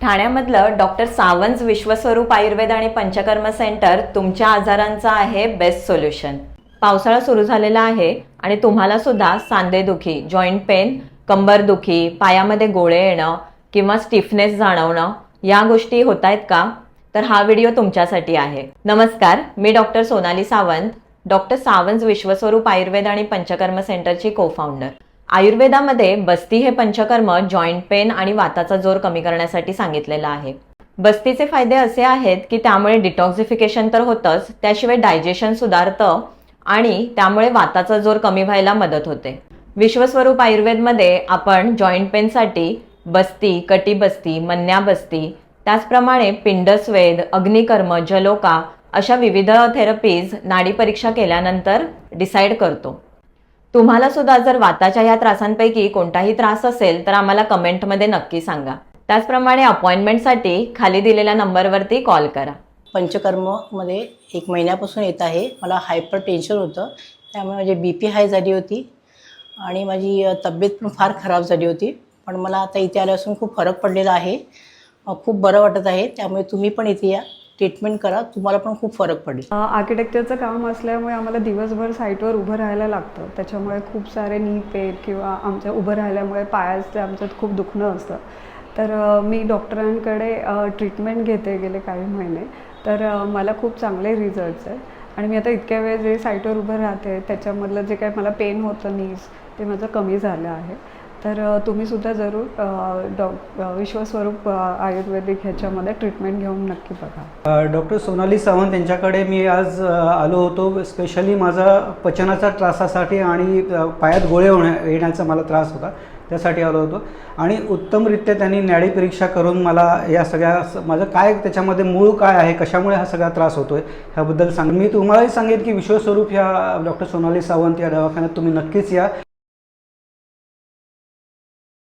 ठाण्यामधलं doctor Sawant Vishwaswaroop Ayurved आणि Panchakarma centre तुमच्या आजारांचं आहे बेस्ट सोल्युशन. पावसाळा सुरू झालेला आहे आणि तुम्हाला सुद्धा सांधेदुखी जॉईंट पेन कंबरदुखी पायामध्ये गोळे येणं किंवा स्टिफनेस जाणवणं या गोष्टी होत आहेत का? तर हा व्हिडिओ तुमच्यासाठी आहे. नमस्कार मी डॉक्टर सोनाली सावंत डॉक्टर सावंत विश्वस्वरूप आयुर्वेद आणि पंचकर्म सेंटरची को फाउंडर आयुर्वेदामध्ये बस्ती हे पंचकर्म जॉईंट पेन आणि वाताचा जोर कमी करण्यासाठी सांगितलेलं आहे. बस्तीचे फायदे असे आहेत की त्यामुळे डिटॉक्सिफिकेशन तर होतंच त्याशिवाय डायजेशन सुधारतं आणि त्यामुळे वाताचा जोर कमी व्हायला मदत होते. विश्वस्वरूप आयुर्वेदमध्ये आपण जॉईंट पेनसाठी बस्ती कटिबस्ती मन्या बस्ती त्याचप्रमाणे पिंडस्वेद अग्निकर्म जलोका अशा विविध थेरपीज नाडी परीक्षा केल्यानंतर डिसाईड करतो. तुम्हाला सुद्धा जर वाताच्या या त्रासांपैकी कोणताही त्रास असेल तर आम्हाला कमेंटमध्ये नक्की सांगा. त्याचप्रमाणे अपॉइंटमेंटसाठी खाली दिलेल्या नंबरवरती कॉल करा. पंचकर्ममध्ये एक महिन्यापासून येत आहे. मला हायपर टेन्शन होतं. त्यामुळे माझी बी पी हाय झाली होती. आणि माझी तब्येत पण फार खराब झाली होती. पण मला आता इथे आल्यापासून खूप फरक पडलेला आहे. खूप बरं वाटत आहे. त्यामुळे तुम्ही पण इथे या. ट्रीटमेंट करा तुम्हाला पण खूप फरक पडेल. आर्किटेक्चरचं काम असल्यामुळे आम्हाला दिवसभर साईटवर उभं राहायला लागतं. त्याच्यामुळे खूप सारे नी पेन किंवा आमच्या उभं राहिल्यामुळे पायाचं आमच्यात खूप दुखणं असतं. तर मी डॉक्टरांकडे ट्रीटमेंट घेते गेले काही महिने. तर मला खूप चांगले रिझल्ट्स आहे आणि मी आता इतक्या वेळ जे साईटवर उभं राहते त्याच्यामधलं जे काही मला पेन होतं नीज ते माझं कमी झालं आहे. तर तुम्हीसुद्धा जरूर डॉ विश्वस्वरूप आयुर्वेदिक ह्याच्यामध्ये ट्रीटमेंट घेऊन नक्की बघा. डॉक्टर सोनाली सावंत यांच्याकडे मी आज आलो होतो. स्पेशली माझा पचनाचा त्रासासाठी आणि पायात गोळे होण्या येण्याचा मला त्रास होता. त्यासाठी आलो होतो. आणि उत्तमरित्या त्यांनी न्याडी परीक्षा करून मला या सगळ्या माझं काय त्याच्यामध्ये मूळ काय आहे कशामुळे हा सगळा त्रास होतो आहे ह्याबद्दल सांग मी तुम्हालाही सांगेन की विश्वस्वरूप ह्या डॉक्टर सोनाली सावंत या दवाखान्यात तुम्ही नक्कीच या.